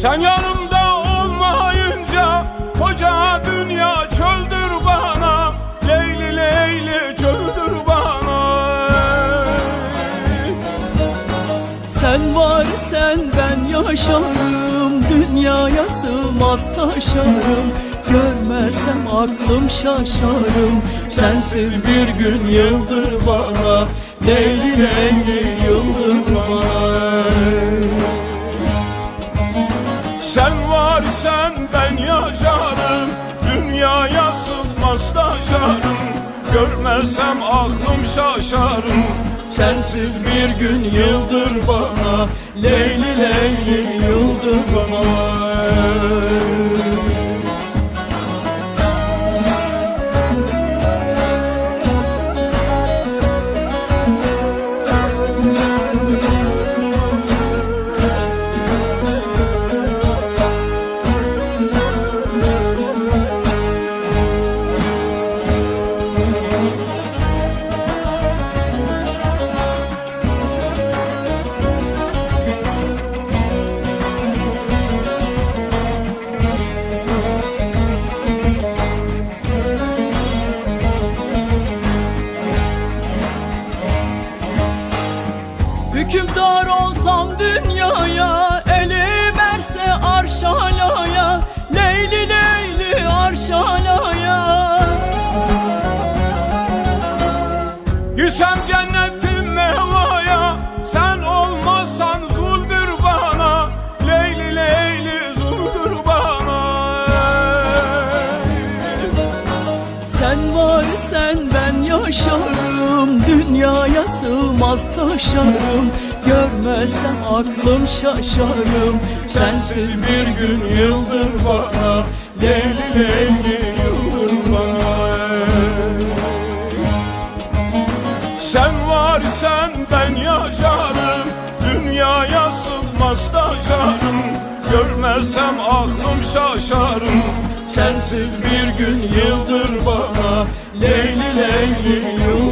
Sen yanımda olmayınca koca dünya çöldür bana. Leyli Leyli çöldür bana. Sen var sen ben yaşarım. Dünyaya sığmaz taşarım. Görmesem aklım şaşarım. Sensiz bir gün yıldır bana. Leyli leyli yıldır bana Sen varsan ben yaşarım Dünyaya sığmaz taşarım Görmezsem aklım şaşarım. Sensiz bir gün yıldır bana. Leyli leyli yıldır bana sen ben yaşarım. Dünyaya sığmaz taşarım. Görmesem aklım şaşarım. Sensiz bir gün yıldır bana Leyli leyli yıldır bana Sen varsan ben yaşarım. Dünyaya sığmaz taşarım. Görmezsem aklım şaşarım. Sensiz bir gün yıldır bana Leyli leyli yıldır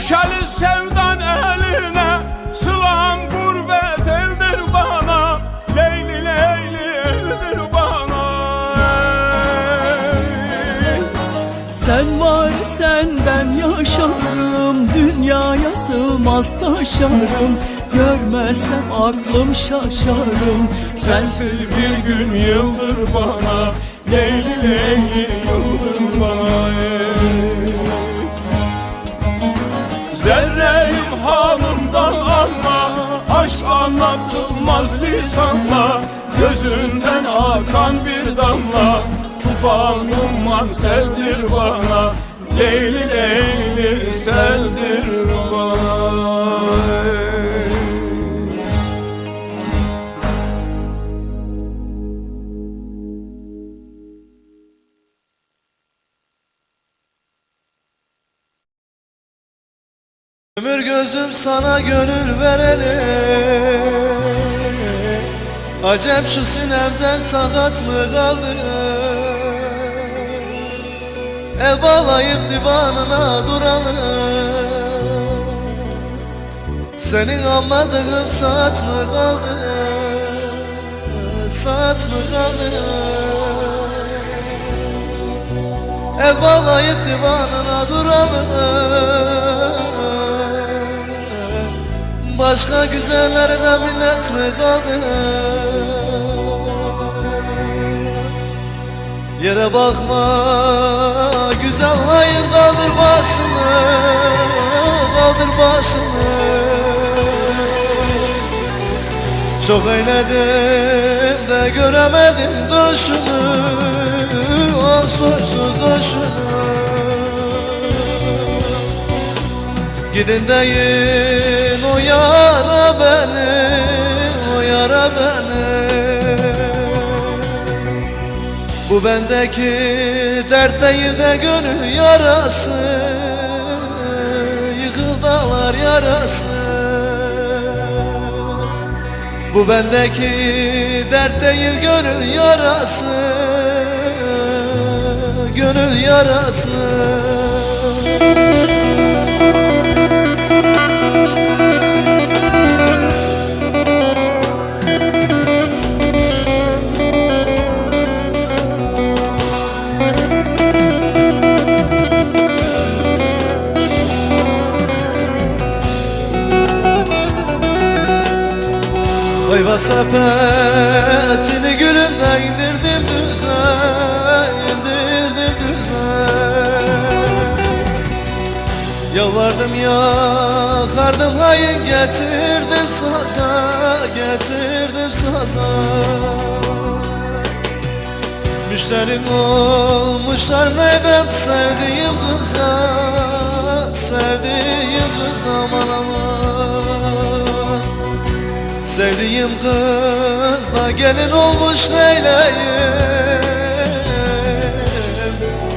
Düşeriz sevdan eline Sılam gurbet eldir bana. Leyli Leyli eldir bana. Sen var sen ben yaşarım. Dünyaya sığmaz taşarım. Görmesem aklım şaşarım. Sensiz bir gün yıldır bana. Leyli leyli yıldır bana halımdan anla Aşk anlatılmaz lisanla Gözünden akan bir damla Tufanım var seldir bana. Leyli leyli seldir bana Ömür gözüm sana gönül vereli. Acep şu sinemden takat mı kaldı? El bağlayıp divanına duralım. Senin anmadığın saat mı kaldı? Saat mı kaldı? El bağlayıp divanına duralım Başka güzellerden minnet mi kaldı? Yere bakma güzel hayır kaldır başını Kaldır başını. Çok eyledim de göremedim döşünü Ah soysuz döşünü Gidin deyin o yara beni O yara beni. Bu bendeki dert değil de gönül yarası Yıkıl dağlar yarası. Bu bendeki dert değil gönül yarası Gönül yarası sepetini gülümden indirdim düze indirdim düze. Yalvardım yakardım hayın getirdim saza getirdim saza. Müşterim olmuşlar neydem sevdiğim kıza Sevdiğim kız aman aman Sevdiğim kız da gelin olmuş neyleyim?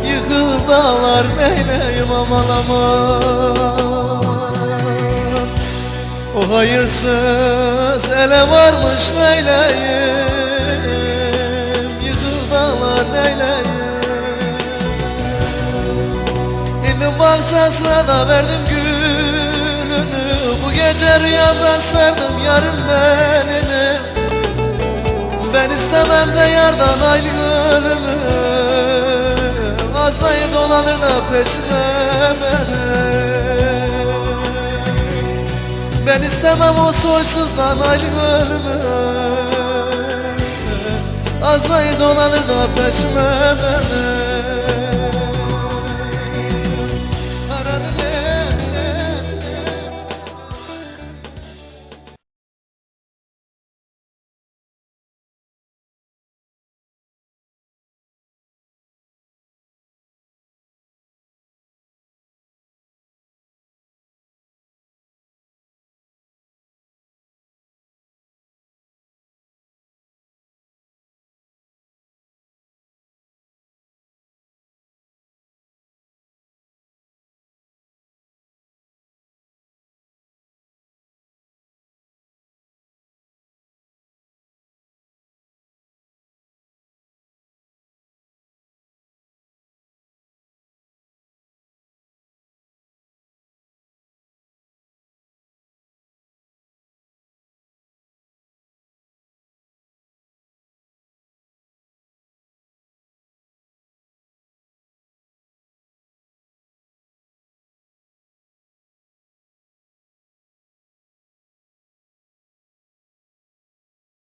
Yıkıl dağlar neyleyim aman aman? O hayırsız ele varmış neyleyim? Yıkıl dağlar neyleyim? İndim bahçesine da verdim gece rüyamda sardım yarım benini Ben istemem de yardan ayrı ölümü Azayı dolanır da peşime beni. Ben istemem o soysuzdan ayrı ölümü Azayı dolanır da peşime beni